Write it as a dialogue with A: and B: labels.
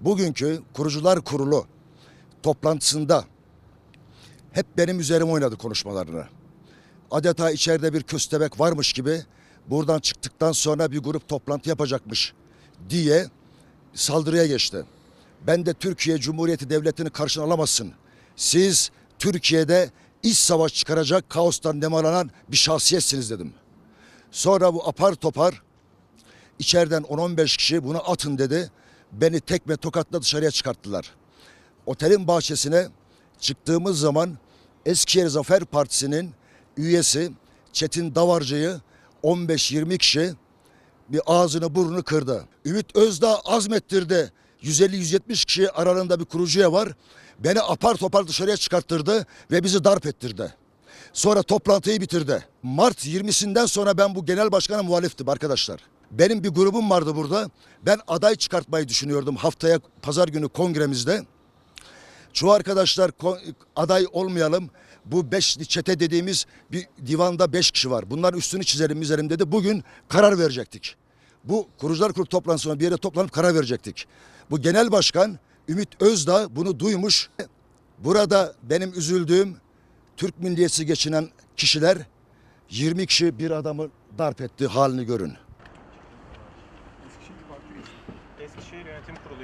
A: bugünkü kurucular kurulu toplantısında hep benim üzerime oynadı konuşmalarını. Adeta içeride bir köstebek varmış gibi buradan çıktıktan sonra bir grup toplantı yapacakmış diye saldırıya geçti. Ben de Türkiye Cumhuriyeti Devleti'ni karşına alamazsın. Siz Türkiye'de iç savaş çıkaracak kaostan nemalanan bir şahsiyetsiniz dedim. Sonra bu apar topar içeriden 10-15 kişi bunu atın dedi. Beni tekme tokatla dışarıya çıkarttılar. Otelin bahçesine çıktığımız zaman Eskişehir Zafer Partisi'nin üyesi Çetin Davarcı'yı 15-20 kişi bir ağzını burnunu kırdı. Ümit Özdağ azmettirdi. 150-170 kişi aralarında bir kurucuya var. Beni apar topar dışarıya çıkarttırdı ve bizi darp ettirdi. Sonra toplantıyı bitirdi. Mart 20'sinden sonra ben bu genel başkana muhaliftim arkadaşlar. Benim bir grubum vardı burada. Ben aday çıkartmayı düşünüyordum haftaya pazar günü kongremizde. Çoğu arkadaşlar aday olmayalım. Bu beş çete dediğimiz bir divanda beş kişi var. Bunların üstünü çizelim üzerim dedi. Bugün karar verecektik. Bu kurucular kurulu toplantısına bir yere toplanıp karar verecektik. Bu genel başkan Ümit Özdağ bunu duymuş. Burada benim üzüldüğüm Türk milliyetçisi geçinen kişiler 20 kişi bir adamı darp etti halini görün.
B: Eskişehir Yönetim Kurulu